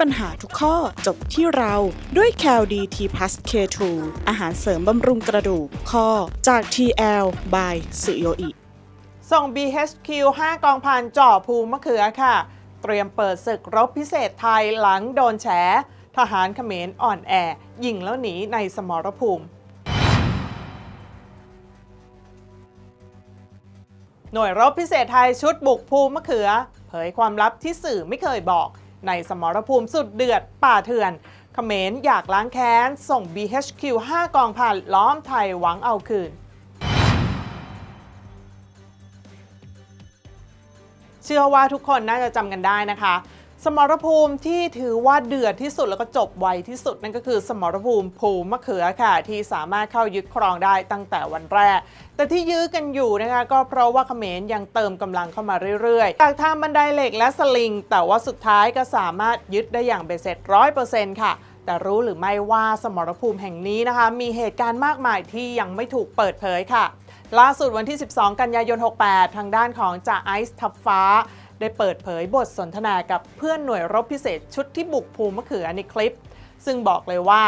ปัญหาทุกข้อจบที่เราด้วย c a l d t p l u s K2 อาหารเสริมบำรุงกระดูกข้อจาก TL by สุโยอิ ส่ง BHQ 5 กองพันจ่อภูมะเขือค่ะ เตรียมเปิดศึกรบพิเศษไทยหลังโดนแฉ ทหารเขมรอ่อนแอ ยิงแล้วหนีในสมรภูมิหน่วยรบพิเศษไทยชุดบุกภูมะเขือ เผยความลับที่สื่อไม่เคยบอก ในสมรภูมิสุดเดือดป่าเถื่อนเขมรอยากล้างแค้น ส่ง BHQ 5 กองพันล้อมไทยหวังเอาคืน เชื่อว่าทุกคนน่าจะจำกันได้นะคะ สมรภูมิที่ถือว่าเดือดที่สุดแล้วก็จบไวที่สุดนั่นก็คือ สมรภูมิภูมะเขือค่ะ ที่สามารถเข้ายึดครองได้ตั้งแต่วันแรก แต่ที่ยื้อกันอยู่นะคะก็เพราะว่าเขมรยังเติมกำลังเข้ามาเรื่อยๆ จากทางบันไดเหล็กและสลิง แต่ว่าสุดท้ายก็สามารถยึดได้อย่างเบ็ดเสร็จร้อยเปอร์เซ็นต์ค่ะแต่รู้หรือไม่ว่าสมรภูมิแห่งนี้นะคะ มีเหตุการณ์มากมายที่ยังไม่ถูกเปิดเผยค่ะ ล่าสุดวันที่ 12 กันยายน 68 ทางด้านของจ่าไอซ์ทับฟ้า ได้เปิดเผยบทสนทนากับเพื่อนหน่วยรบพิเศษชุดที่บุกภูมะเขือในคลิป ซึ่งบอกเลยว่า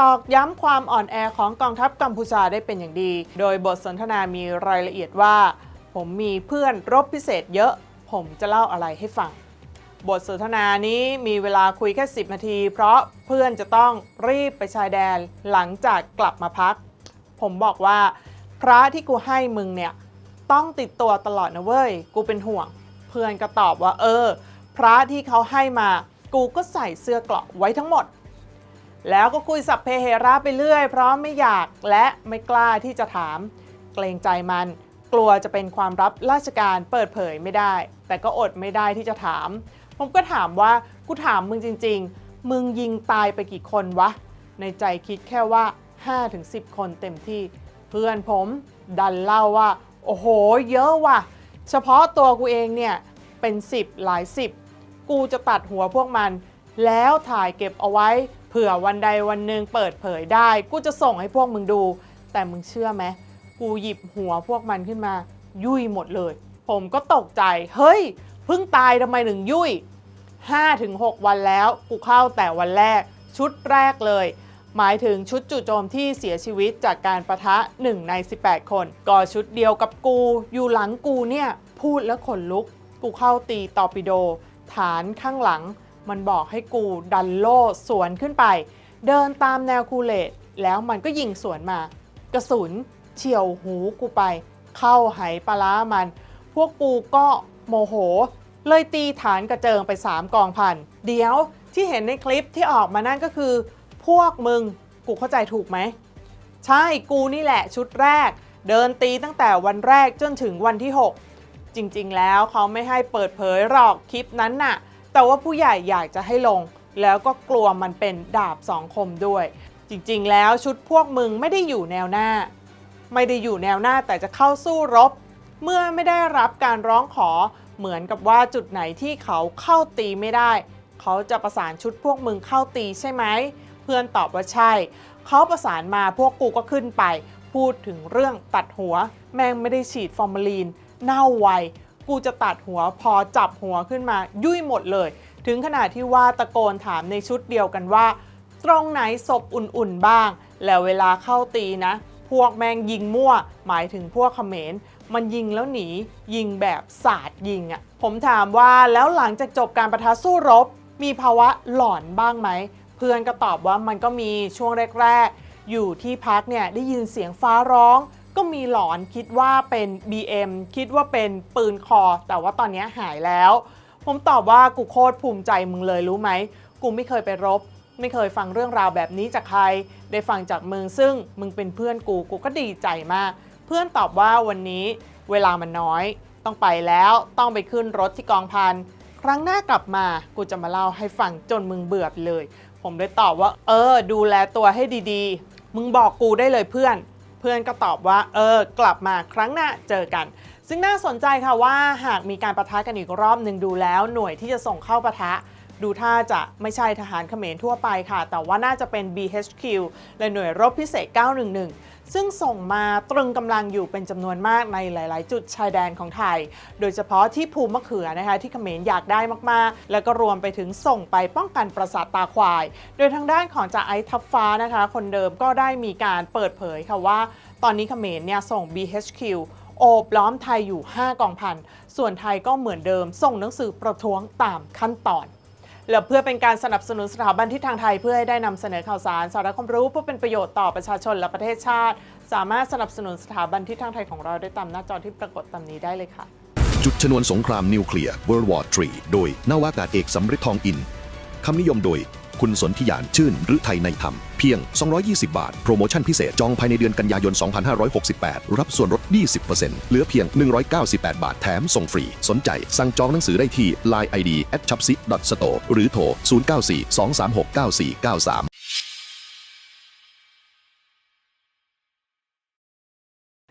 ตอกย้ำความอ่อนแอของกองทัพกัมพูชาได้เป็นอย่างดี โดยบทสนทนามีรายละเอียดว่า ผมมีเพื่อนรบพิเศษเยอะ ผมจะเล่าอะไรให้ฟัง บทสนทนานี้มีเวลาคุยแค่ 10 นาที เพราะเพื่อนจะต้องรีบไปชายแดนหลังจากกลับมาพัก ผมบอกว่า พระที่กูให้มึงเนี่ย ต้องติดตัวตลอดนะเว้ย กูเป็นห่วง พื่อนก็ตอบว่า เออ พระที่เขาให้มากูก็ใส่เสื้อเกราะไว้ทั้งหมด แล้วก็คุยสัพเพเหระไปเรื่อย เพราะไม่อยากและไม่กล้าที่จะถาม เกรงใจมัน กลัวจะเป็นความลับราชการเปิดเผยไม่ได้ แต่ก็อดไม่ได้ที่จะถาม ผมก็ถามว่ากูถามมึงจริง ๆ มึงยิงตายไปกี่คนวะ ในใจคิดแค่ว่า 5-10 คนเต็มที่ เพื่อนผมดันเล่าว่า โอ้โห เยอะว่ะ เฉพาะตัวกูเองเนี่ยเป็น 10 หลาย 10 กูจะตัดหัวพวกมัน แล้วถ่ายเก็บเอาไว้ เผื่อวันใดวันหนึ่งเปิดเผยได้ กูจะส่งให้พวกมึงดู แต่มึงเชื่อไหมกูหยิบหัวพวกมันขึ้นมา ยุ่ยหมดเลย ผมก็ตกใจ เฮ้ยเพิ่งตายทำไมถึงยุ่ย5-6 วันแล้ว กูเข้าแต่วันแรก ชุดแรกเลย หมายถึงชุดจู่โจมที่เสียชีวิตจากการประทะ 1 ใน 18 คน ก็ชุดเดียวกับกู อยู่หลังกูเนี่ย พูดแล้วขนลุก กูเข้าตีตอปิโด ฐานข้างหลัง มันบอกให้กูดันโล่สวนขึ้นไป เดินตามแนวคูเลตแล้วมันก็ยิงสวนมา กระสุนเฉียวหูกูไป เข้าไหปลาร้ามัน พวกกูก็โมโห เลยตีฐานกระเจิงไป 3 กองพัน เดี๋ยวที่เห็นในคลิปที่ออกมานั่นก็คือ พวกมึง กูเข้าใจถูกไหม ใช่กูนี่แหละชุดแรก เดินตีตั้งแต่วันแรกจนถึงวันที่ 6 จริงๆ แล้วเขาไม่ให้เปิดเผยหรอกคลิปนั้นน่ะ แต่ว่าผู้ใหญ่อยากจะให้ลง แล้วก็กลัวมันเป็นดาบสองคมด้วย จริงๆ แล้วชุดพวกมึงไม่ได้อยู่แนวหน้า ไม่ได้อยู่แนวหน้าแต่จะเข้าสู้รบ เมื่อไม่ได้รับการร้องขอเหมือนกับว่าจุดไหนที่เขาเข้าตีไม่ได้ เขาจะประสานชุดพวกมึงเข้าตีใช่ไหม เพื่อนตอบว่าใช่ เขาประสานมาพวกกูก็ขึ้นไป พูดถึงเรื่องตัดหัว แม่งไม่ได้ฉีดฟอร์มาลีน เน่าไว กูจะตัดหัวพอจับหัวขึ้นมา ยุ่ยหมดเลย ถึงขนาดที่ว่าตะโกนถามในชุดเดียวกันว่า ตรงไหนศพอุ่นๆบ้าง แล้วเวลาเข้าตีนะ พวกแมงยิงมั่ว หมายถึงพวกเขมรมันยิงแล้วหนี ยิงแบบศาสตร์ยิงอะ่ะ ผมถามว่าแล้วหลังจากจบการประทะสู้รบ มีภาวะหลอนบ้างไหม เพื่อนก็ตอบว่ามันก็มีช่วงแรก ๆ อยู่ที่พักเนี่ยได้ยินเสียงฟ้าร้อง ก็มีหลอนคิดว่าเป็น BM คิดว่าเป็นปืนคอ แต่ว่าตอนนี้หายแล้ว ผมตอบว่ากูโคตรภูมิใจมึงเลยรู้ไหม กูไม่เคยไปรบ ไม่เคยฟังเรื่องราวแบบนี้จากใคร ได้ฟังจากมึงซึ่งมึงเป็นเพื่อนกูกูก็ดีใจมาก เพื่อนตอบว่าวันนี้เวลามันน้อย ต้องไปแล้วต้องไปขึ้นรถที่กองพันครั้งหน้ากลับมากูจะมาเล่าให้ฟังจนมึงเบื่อเลย ผมเลยตอบว่า เออ ดูแลตัวให้ดีๆ มึงบอกกูได้เลยเพื่อน เพื่อนก็ตอบว่า เออ กลับมาครั้งหน้าเจอกัน ซึ่งน่าสนใจค่ะว่าหากมีการประทะกันอีกรอบหนึ่งดูแล้ว หน่วยที่จะส่งเข้าประทะ ดูท่าจะไม่ใช่ทหารเขมรทั่วไปค่ะ แต่ว่าน่าจะเป็น BHQ และหน่วยรบพิเศษ 911 ซึ่งส่งมาตรึงกำลังอยู่เป็นจำนวนมากในหลาย ๆ จุดชายแดนของไทย โดยเฉพาะที่ภูมะเขือนะคะที่เขมรอยากได้มาก ๆ แล้วก็รวมไปถึงส่งไปป้องกันประสาทตาควาย โดยทางด้านของจ่าไอทัพฟ้านะคะ คนเดิมก็ได้มีการเปิดเผยค่ะว่า ตอนนี้เขมรเนี่ยส่ง BHQ โอบล้อมไทยอยู่ 5 กองพัน ส่วนไทยก็เหมือนเดิม ส่งหนังสือประท้วงตามขั้นตอน และเพื่อเป็นการสนับสนุนสถาบันทิศทางไทยเพื่อให้ได้นำเสนอข่าวสารสาระความรู้เพื่อเป็นประโยชน์ต่อประชาชนและประเทศชาติ สามารถสนับสนุนสถาบันทิศทางไทยของเราได้ตามหน้าจอที่ปรากฏตามนี้ได้เลยค่ะ จุดชนวนสงครามนิวเคลียร์ World War 3โดยนาวากาศเอกสำริดทองอินคำนิยมโดย คุณสนธิยานชื่นหรือไทยในธรรม เพียง 220 บาท โปรโมชั่นพิเศษ จองภายในเดือนกันยายน 2568 รับส่วนลด 20%เหลือเพียง 198 บาทแถมส่งฟรี สนใจ สั่งจองหนังสือได้ที่ Line ID at c h a p s i store หรือโทร 094 236 9493